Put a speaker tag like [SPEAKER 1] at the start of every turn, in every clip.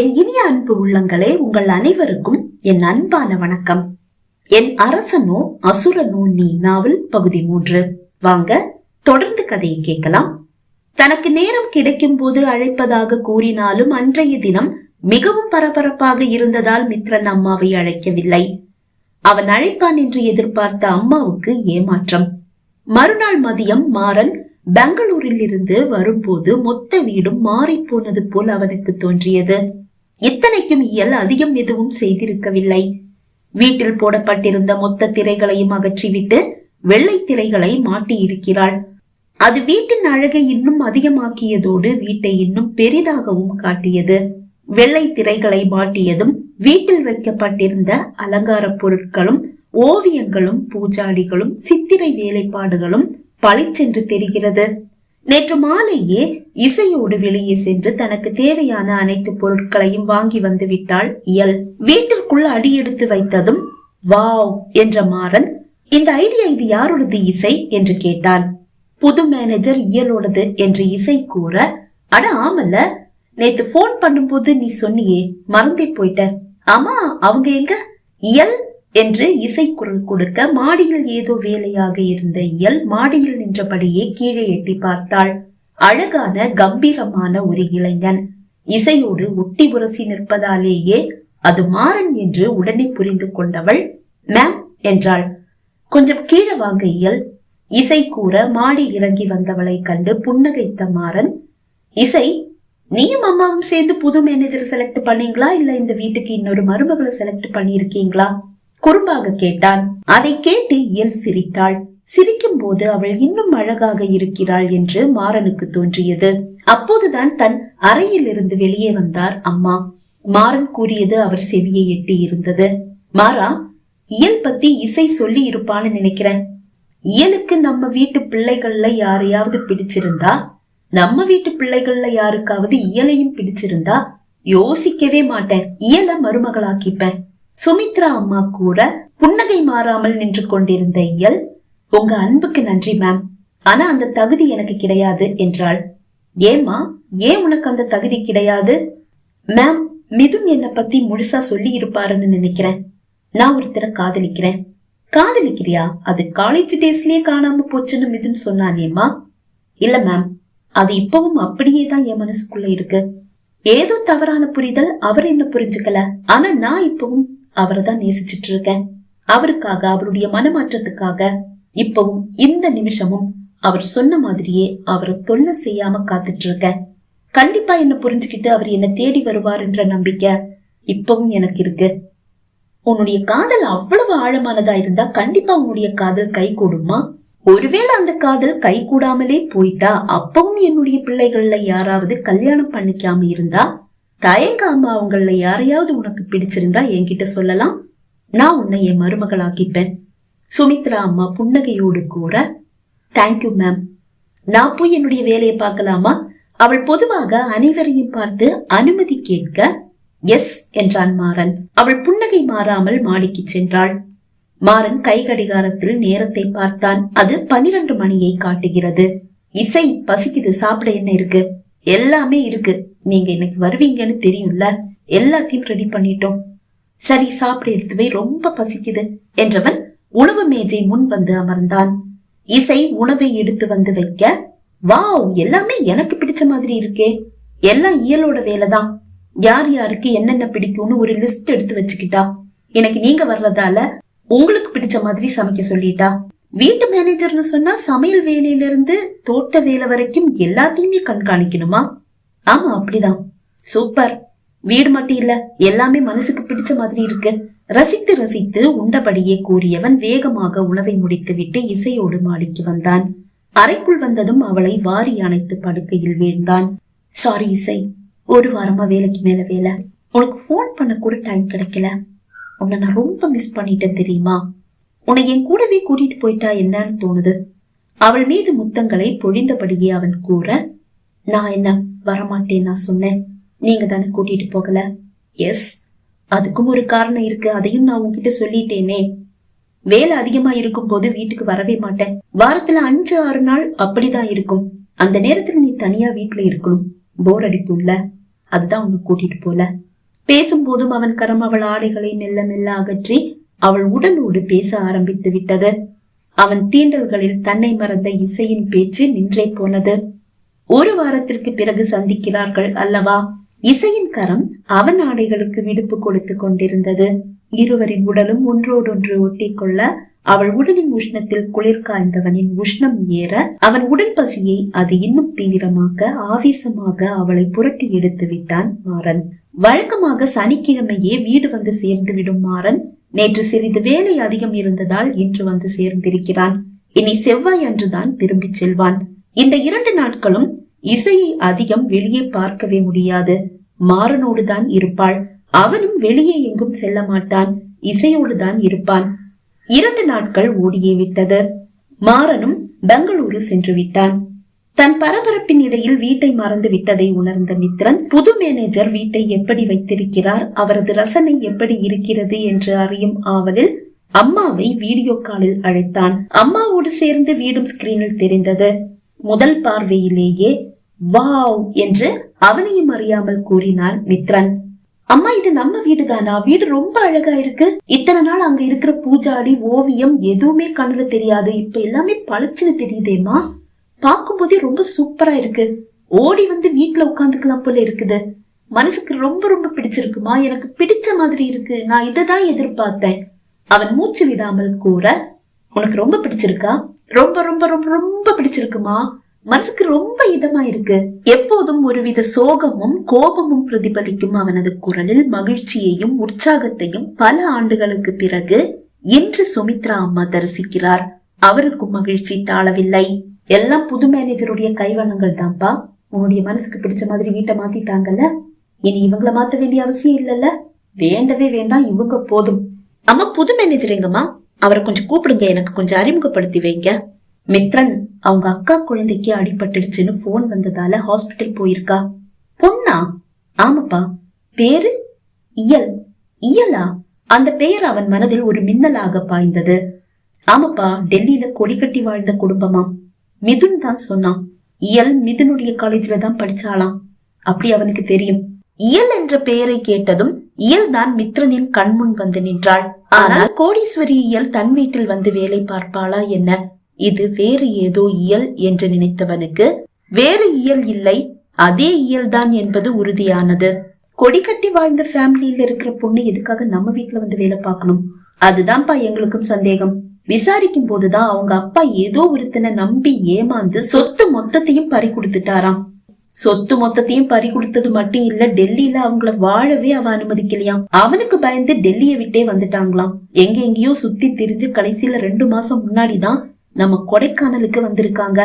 [SPEAKER 1] என் இனிய அன்பு உள்ளங்களே உங்கள் அனைவருக்கும் என் அன்பான வணக்கம். என் அரசனோ அசுரனோ நீ நாவல் பகுதி மூன்று. வாங்க தொடர்ந்து கதையை கேட்கலாம். தனக்கு நேரம் கிடைக்கும் போது அழைப்பதாக கூறினாலும் அன்றைய தினம் மிகவும் பரபரப்பாக இருந்ததால் மித்ரன் அம்மாவை அழைக்கவில்லை. அவன் அழைப்பான் என்று எதிர்பார்த்த அம்மாவுக்கு ஏமாற்றம். மறுநாள் மதியம் மாறன் பெங்களூரில் இருந்து வரும்போது மொத்த வீடும் மாறிப்போனது போல் அவனுக்கு தோன்றியது. இத்தனைக்கும் இயல் அதிகம் எதுவும் செய்திருக்கவில்லை. வீட்டில் போடப்பட்டிருந்த மொத்த திரைகளையும் அகற்றிவிட்டு வெள்ளை திரைகளை மாட்டியிருக்கிறாள். அது வீட்டின் அழகை இன்னும் அதிகமாக்கியதோடு வீட்டை இன்னும் பெரிதாகவும் காட்டியது. வெள்ளை திரைகளை மாட்டியதும் வீட்டில் வைக்கப்பட்டிருந்த அலங்கார பொருட்களும் ஓவியங்களும் பூஜாடிகளும் சித்திரை வேலைப்பாடுகளும் பளிச்சென்று தெரிகிறது. நேற்று மாலையே இசையோடு வெளியே சென்று தனக்கு தேவையான அனைத்து பொருட்களையும் வாங்கி வந்து விட்டாள் இயல். வீட்டிற்குள் அடியெடுத்து வைத்ததும் வாவ் என்ற மாறன் இந்த ஐடியா இது யாரோடது இசை? என்று கேட்டான். புது மேனேஜர் இயலோடது என்று இசை கூற அட ஆமல்ல நேத்து போன் பண்ணும்போது நீ சொன்னியே மறந்தே போயிட்ட. ஆமா அவங்க எங்க? இயல் என்று இசைக்குரல் கொடுக்க மாடியில் ஏதோ வேலையாக இருந்த இயல் மாடியில் நின்றபடியே கீழே எட்டி பார்த்தாள். அழகான கம்பீரமான ஒரு இளைஞன். இசையோடு ஒட்டி உரசி நிற்பதாலேயே அது மாறன் என்று உடனே புரிந்து கொண்டவள் மேம் என்றாள். கொஞ்சம் கீழே வாங்க இயல். இசை கூற மாடி இறங்கி வந்தவளை கண்டு புன்னகைத்த மாறன் இசை நீயும் அம்மாவும் சேர்ந்து புது மேனேஜர் செலக்ட் பண்ணீங்களா? இல்ல இந்த வீட்டுக்கு இன்னொரு மருமகளை செலக்ட் பண்ணிருக்கீங்களா குறும்பாக கேட்டான் அதை கேட்டு இயல் சிரித்தாள்? சிரிக்கும் போது அவள் இன்னும் அழகாக இருக்கிறாள் என்று மாறனுக்கு தோன்றியது. அப்போதுதான் தன் அறையில் இருந்து வெளியே வந்தார் அம்மா. மாறன் கூறியது அவர் செவியை எட்டி இருந்தது. மாறா இயல் பத்தி இசை சொல்லி இருப்பான்னு நினைக்கிறேன். இயலுக்கு நம்ம வீட்டு பிள்ளைகள்ல யாரையாவது பிடிச்சிருந்தா? நம்ம வீட்டு பிள்ளைகள்ல யாருக்காவது இயலையும் பிடிச்சிருந்தா? யோசிக்கவே மாட்டேன். இயல மருமகளாக்கிப்பேன். சுமித்ரா அம்மா கூற புன்னகை மாறாமல் நின்று கொண்டிருந்த இயல் உங்க அன்புக்கு நன்றி மேம் ஆனா அந்த தகுதி எனக்கு கிடையாது என்றாள். ஏமா ஏன் உனக்கு அந்த தகுதி கிடையாது? மேம் மிதுன் என்ன பத்தி முழுசா சொல்லி இருப்பாருன்னு நினைக்கிறேன். நான் ஒருத்தரை காதலிக்கிறேன். காதலிக்கிறியா? அது காலேஜ் டேஸ்லயே காணாம போச்சுன்னு மிதுன் சொன்னானேம்மா. இல்ல மேம் அது இப்பவும் அப்படியே தான் என் மனசுக்குள்ள இருக்கு. ஏதோ தவறான புரிதல் அவர் என்ன புரிஞ்சுக்கல. ஆனா நான் இப்பவும் அவரை தான் நேசிச்சிட்டு இருக்கேன் அவருக்காக அவருடைய மனமாற்றத்துக்காக இப்பவும் இந்த நிமிஷமும் அவர் சொன்ன மாதிரியே அவரை தொல்லை செய்யாம காத்துட்டு இருக்கேன் கண்டிப்பா என்ன புரிஞ்சுக்கிட்டு அவர் என்ன தேடி வருவார் என்ற நம்பிக்கை இப்பவும் எனக்கு இருக்கு. உன்னுடைய காதல் அவ்வளவு ஆழமானதா இருந்தா கண்டிப்பா உன்னுடைய காதல் கை கூடுமா? ஒருவேளை அந்த காதல் கை கூடாமலே போயிட்டா அப்பவும் என்னுடைய பிள்ளைகள்ல யாராவது கல்யாணம் பண்ணிக்காம இருந்தா? தயங்காம அவங்கள யாரையாவது உனக்கு பிடிச்சிருந்தா என்கிட்ட சொல்லலாம். நான் உன்னை என் மருமகளாக்கிப்பேன். சுமித்ரா அம்மா புன்னகையோடு கூற தேங்க்யூ மேம் நான் போய் என்னுடைய வேலையை பார்க்கலாமா? அவள் பொதுவாக அனைவரையும் பார்த்து அனுமதி கேட்க எஸ் என்றான் மாறன். அவள் புன்னகை மாறாமல் மாடிக்கு சென்றாள். மாறன் கை கடிகாரத்தில் நேரத்தை பார்த்தான். அது பனிரெண்டு மணியை காட்டுகிறது. இசை பசிக்குது. சாப்பிட என்ன இருக்கு? எல்லாமே இருக்கு. நீங்க இன்னைக்கு வருவீங்கன்னு தெரியும்ல? எல்லாத்தையும் ரெடி பண்ணிட்டோம். சரி சாப்பிட எடுத்துவே ரொம்ப பசிக்குது என்றவன் உணவு மேஜை முன் வந்து அமர்ந்தான். இசை உணவை எடுத்து வந்து வைக்க வாவ் எல்லாமே எனக்கு பிடிச்ச மாதிரி இருக்கே. எல்லாம் இயலோட வேலைதான். யார் யாருக்கு என்னென்ன பிடிக்கும்னு ஒரு லிஸ்ட் எடுத்து வச்சுக்கிட்டா. எனக்கு நீங்க வர்றதால உங்களுக்கு பிடிச்ச மாதிரி சமைக்க சொல்லிட்டா. வீட்டு மேனேஜர்னு சொன்னா சமையல் வேலையில இருந்து தோட்ட வேலை வரைக்கும் எல்லாத்தையுமே கண்காணிக்கணுமா? ஆமா அப்படிதான். சூப்பர் வீடு மட்டும் இல்ல எல்லாமே மனசுக்கு பிடிச்ச மாதிரி இருக்கு. ரசித்து ரசித்து உண்டபடியே கூறியவன் வேகமாக உணவை முடித்துவிட்டு இசையோடு மாடிக்கு வந்தான். அறைக்குள் வந்ததும் அவளை வாரி அணைத்து படுக்கையில் வீழ்ந்தான். சாரி இசை. ஒரு வாரமா வேலைக்கு மேல வேலை. உனக்கு ஃபோன் பண்ண கூட டைம் கிடைக்கல. உன்னை நான் ரொம்ப மிஸ் பண்ணிட்டேன் தெரியுமா? உன்னை என் கூடவே கூட்டிட்டு போயிட்டா என்னன்னு தோணுது. அவள் மீது முத்தங்களை பொழிந்தபடியே அவன் கூற நான் என்ன வரமாட்டேன் நான் சொன்னேன். நீங்க தானே கூட்டிட்டு போகல? எஸ் அதுக்கும் ஒரு காரணம் இருக்கு. அதையும் நான் உன்கிட்ட சொல்லிட்டேனே. வேலை அதிகமா இருக்கும் போது வீட்டுக்கு வரவே மாட்டேன். வாரத்துல அஞ்சு ஆறு நாள் அப்படிதான் இருக்கும். அந்த நேரத்துல நீ தனியா வீட்டுல இருக்கணும். போர் அடிக்கும்ல அதுதான் உன்னை கூட்டிட்டு போல. பேசும்போதும் அவன் கரம் அவள் ஆடைகளை மெல்ல மெல்ல அகற்றி அவள் உடலோடு பேச ஆரம்பித்து விட்டது. அவன் தீண்டல்களில் தன்னை மறந்த இசையின் பேச்சு நின்றே போனது. ஒரு வாரத்திற்கு பிறகு சந்திக்கிறார்கள் அல்லவா? இசையின் கரம் அவன் ஆடைகளுக்கு விடுப்பு கொடுத்து கொண்டிருந்தது. இருவரின் உடலும் ஒன்றோடொன்று ஒட்டிக்கொள்ள அவள் உடலின் உஷ்ணத்தில் குளிர் காய்ந்தவனின் உஷ்ணம் ஏற அவன் உடல் பசியை அது இன்னும் தீவிரமாக்க ஆவேசமாக அவளை புரட்டி எடுத்து விட்டான் மாறன். வழக்கமாக சனிக்கிழமையே வீடு வந்து சேர்ந்து விடும் மாறன் நேற்று சிறிது வேலை அதிகம் இருந்ததால் இன்று வந்து சேர்ந்திருக்கிறான். இனி செவ்வாய் அன்றுதான் திரும்பிச் செல்வான். இந்த இரண்டு நாட்களும் இசையை அதிகம் வெளியே பார்க்கவே முடியாது. மாறனோடு தான் இருப்பாள். அவனும் வெளியே எங்கும் செல்ல மாட்டான். இசையோடு தான் இருப்பான். இரண்டு நாட்கள் ஓடியே விட்டது. மாறனும் பெங்களூரு சென்று விட்டான். தன் பரபரப்பின் இடையில் வீட்டை மறந்து விட்டதை உணர்ந்த மித்ரன் புது மேனேஜர் வீட்டை எப்படி வைத்திருக்கிறார் அவரது ரசனை எப்படி இருக்கிறது என்று அறியும் ஆவலில் அம்மாவை வீடியோ காலில் அழைத்தான். அம்மாவோடு சேர்ந்து வீடும் ஸ்கிரீனில் தெரிந்தது. முதல் பார்வையிலேயே வாவ் என்று அவனையும் அறியாமல் கூறினார் மித்ரன். அம்மா இது நம்ம வீடுதானா? வீடு ரொம்ப அழகா இருக்கு. இத்தனை நாள் அங்க இருக்கிற பூஜாடி ஓவியம் எதுவுமே கண்ணுல தெரியாது. இப்ப எல்லாமே பளிச்சுன்னு பார்க்கும்போதே ரொம்ப சூப்பரா இருக்கு. ஓடி வந்து வீட்டுல உட்காந்துக்கலாம் போல இருக்குது. மனசுக்கு ரொம்ப ரொம்ப பிடிச்சிருக்குமா? எனக்கு பிடிச்ச மாதிரி இருக்கு. நான் இதை தான் எதிர்பார்த்தேன். அவன் மூச்சு விடாமல் கூற உனக்கு ரொம்ப பிடிச்சிருக்கா? ரொம்ப ரொம்ப ரொம்ப ரொம்ப பிடிச்சிருக்குமா? மனசுக்கு ரொம்ப இதமா இருக்கு. எப்போதும் ஒருவித சோகமும் கோபமும் பிரதிபலிக்கும் அவனது குரலில் மகிழ்ச்சியையும் உற்சாகத்தையும் பல ஆண்டுகளுக்கு பிறகு இன்று சுமித்ரா அம்மா தரிசிக்கிறார். அவருக்கும் மகிழ்ச்சி தாழவில்லை. எல்லாம் புது மேனேஜருடைய கைவண்ணங்கள் தான்ப்பா உன்னுடைய மனசுக்கு பிடிச்ச மாதிரி வீட்டை மாத்திட்டாங்கல்ல? இனி இவங்கள மாத்த வேண்டிய அவசியம் இல்லல்ல? வேண்டவே வேண்டாம் இவங்க போதும். அம்மா புது மேனேஜர் எங்கம்மா? அவரை கொஞ்சம் கூப்பிடுங்க எனக்கு கொஞ்சம் அறிமுகப்படுத்தி வைங்க. மித்ரன் அவங்க அக்கா குழந்தைக்கு அடிபட்டுடுச்சுன்னு போன் வந்ததால ஹாஸ்பிட்டல் போயிருக்கா. பொண்ணா? ஆமாப்பா. பேரு? இயல். இயலா? அந்த பெயர் அவன் மனதில் ஒரு மின்னலாக பாய்ந்தது. ஆமாப்பா டெல்லியில கொடி கட்டி வாழ்ந்த குடும்பமாம். மிதுன் தான் சொன்னான் இயல் மிதுனுடைய காலேஜ்ல தான் படிச்சாலாம் அப்படி அவனுக்கு தெரியும். இயல் என்ற பெயரை கேட்டதும் இயல் தான் மித்ரனின் கண்முன் வந்து நின்றாள். ஆனால் கோடீஸ்வரி இயல் தன் வீட்டில் வந்து வேலை பார்ப்பாளா என்ன? இது வேறு ஏதோ இயல் என்று நினைத்தவனுக்கு வேறு இயல் இல்லை அதே இயல்தான் என்பது உறுதியானது. கொடி கட்டி வாழ்ந்த ஃபேமிலியில இருக்கிற பொண்ணு எதுக்காக நம்ம வீட்டுல வந்து வேலை பார்க்கணும்? அதுதான்ப்பா எங்களுக்கும் சந்தேகம். விசாரிக்கும் போதுதான் அவங்க அப்பா ஏதோ ஒருத்தனை நம்பி ஏமாந்து சொத்து மொத்தத்தையும் பறி கொடுத்துட்டாராம். சொத்து மொத்தத்தையும் பறி கொடுத்தது மட்டும் இல்ல டெல்லியில அவங்கள வாழவே அவ அனுமதிக்கலையாம். அவனுக்கு பயந்து டெல்லிய விட்டே வந்துட்டாங்களாம். எங்க எங்கேயோ சுத்தி திரிஞ்சு கடைசியில ரெண்டு மாசம் முன்னாடிதான் நம்ம கொடைக்கானலுக்கு வந்திருக்காங்க.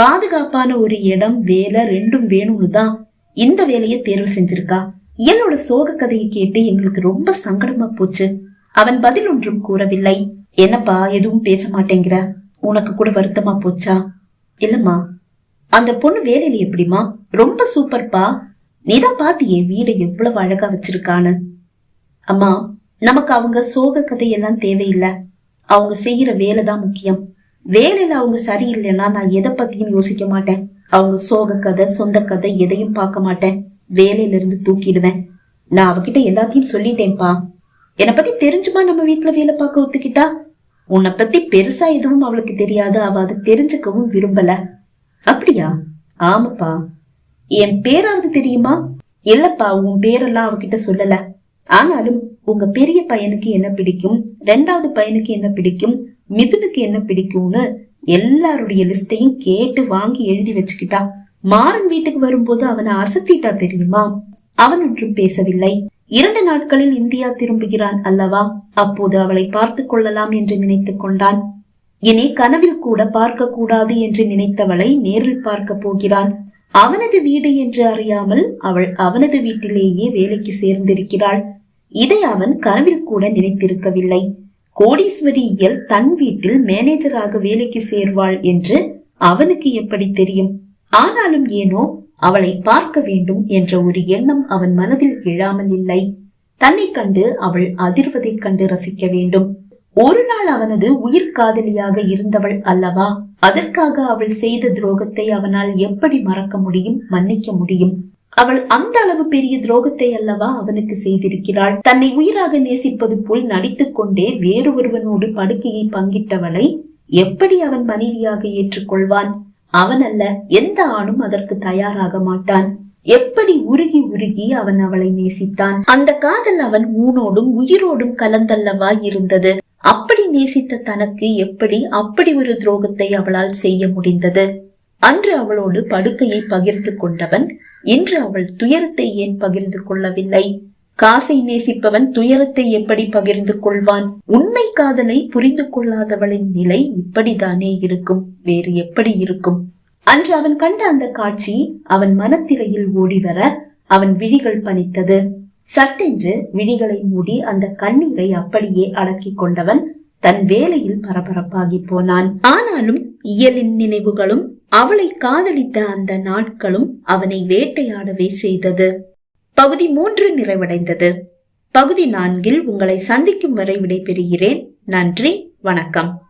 [SPEAKER 1] பாதுகாப்பான ஒரு இடம் வேலை ரெண்டும் வேணும்னு தான் இந்த வேலையை தேர்வு செஞ்சிருக்கா. என்னோட சோக கதையை கேட்டு எங்களுக்கு ரொம்ப சங்கடமா போச்சு. அவன் பதில் ஒன்றும் கூறவில்லை. என்னப்பா எதுவும் பேச மாட்டேங்கிற? உனக்கு கூட வருத்தமா போச்சா? இல்லம்மா. அந்த பொண்ணு வேலையில எப்படிமா ரொம்ப சூப்பர்ப்பா. நீதான் பாத்தியே வீடு எவ்வளவு அழகா வச்சிருக்கான்னு. அம்மா நமக்கு அவங்க சோக கதையெல்லாம் தேவையில்லை. அவங்க செய்யற வேலை தான் முக்கியம். வேலையில அவங்க சரியில்லைன்னா நான் எதை பத்தியும் யோசிக்க மாட்டேன். அவங்க சோக கதை சொந்த கதை எதையும் பார்க்க மாட்டேன். வேலையில இருந்து தூக்கிடுவேன். நான் அவகிட்ட எல்லாத்தையும் சொல்லிட்டேன்ப்பா. என்னை பத்தி தெரிஞ்சுமா நம்ம வீட்டுல வேலை பார்க்க ஒத்துக்கிட்டா? உன்னை பத்தி பெருசா எதுவும் அவளுக்கு தெரியாது. அவ அதை தெரிஞ்சுக்கவும் விரும்பல. அப்படியா? ஆமாப்பா. என் பேராவது தெரியுமா? இல்லப்பா உன் பேரெல்லாம் அவகிட்ட சொல்லல. ஆனாலும் உங்க பெரிய பையனுக்கு என்ன பிடிக்கும்? ரெண்டாவது பையனுக்கு என்ன பிடிக்கும்? மிதுனுக்கு என்ன பிடிக்கும்னு எல்லாருடைய லிஸ்டையும் கேட்டு வாங்கி எழுதி வச்சுக்கிட்டா. மாறன் வீட்டுக்கு வரும்போது அவனை அசத்திட்டா தெரியுமா? அவன் ஒன்றும் பேசவில்லை. இரண்டு நாட்களில் இந்தியா திரும்புகிறான் அல்லவா? அப்போது அவளை பார்த்து கொள்ளலாம் என்று நினைத்துக் கொண்டான். இனி கனவில் கூட பார்க்க கூடாது என்று நினைத்தவளை நேரில் பார்க்க போகிறான். அவனது வீடு என்று அறியாமல் அவள் அவனது வீட்டிலேயே வேலைக்கு சேர்ந்திருக்கிறாள். இதை அவன் கனவில் கூட நினைத்திருக்கவில்லை. கோடீஸ்வரி இயல் தன் வீட்டில் மேனேஜராக வேலைக்கு சேர்வாள் என்று அவனுக்கு எப்படி தெரியும்? ஆனாலும் ஏனோ அவளை பார்க்க வேண்டும் என்ற ஒரு எண்ணம் அவன் மனதில் எழாமல் இல்லை. தன்னை கண்டு அவள் அதிர்வதைக் கண்டு ரசிக்க வேண்டும். ஒரு நாள் அவனது உயிர் காதலியாக இருந்தவள் அல்லவா? அதற்காக அவள் செய்த துரோகத்தை அவனால் எப்படி மறக்க முடியும் மன்னிக்க முடியும்? அவள் அந்த அளவு பெரிய துரோகத்தை அல்லவா அவனுக்கு செய்திருக்கிறாள்? தன்னை உயிராக நேசிப்பது போல் நடித்துக் கொண்டே வேறு ஒருவனோடு படுக்கையை பங்கிட்டவளை எப்படி அவன் மனைவியாக ஏற்றுக்கொள்வான்? அவன் அல்ல எந்த ஆணும் அதற்கு தயாராக மாட்டான். எப்படி உருகி உருகி அவன் அவளை நேசித்தான்? அந்த காதல் அவன் ஊனோடும் உயிரோடும் கலந்தல்லவா இருந்தது. அப்படி நேசித்த தனக்கு எப்படி அப்படி ஒரு துரோகத்தை அவளால் செய்ய முடிந்தது? அன்று அவளோடு படுக்கையை பகிர்ந்து கொண்டவன் இன்று அவள் துயரத்தை ஏன் பகிர்ந்து கொள்ளவில்லை? காசை நேசிப்பவன் துயரத்தை எப்படி பகிர்ந்து கொள்வான்? உண்மை காதலை புரிந்து கொள்ளாதவளின் நிலை இப்படித்தானே இருக்கும் வேறு எப்படி இருக்கும்? அன்று அவன் கண்ட அந்த காட்சி அவன் மனத்திரையில் ஓடிவர அவன் விழிகள் பனித்தது. சட்டென்று விழிகளை மூடி அந்த கண்ணீரை அப்படியே அடக்கிக் கொண்டவன் தன் வேலையில் பரபரப்பாகி போனான். ஆனாலும் இயலின் நினைவுகளும் அவளை காதலித்த அந்த நாட்களும் அவனை வேட்டையாடவே செய்தது. பகுதி மூன்று நிறைவடைந்தது. பகுதி நான்கில் உங்களை சந்திக்கும் வரை விடைபெறுகிறேன். நன்றி வணக்கம்.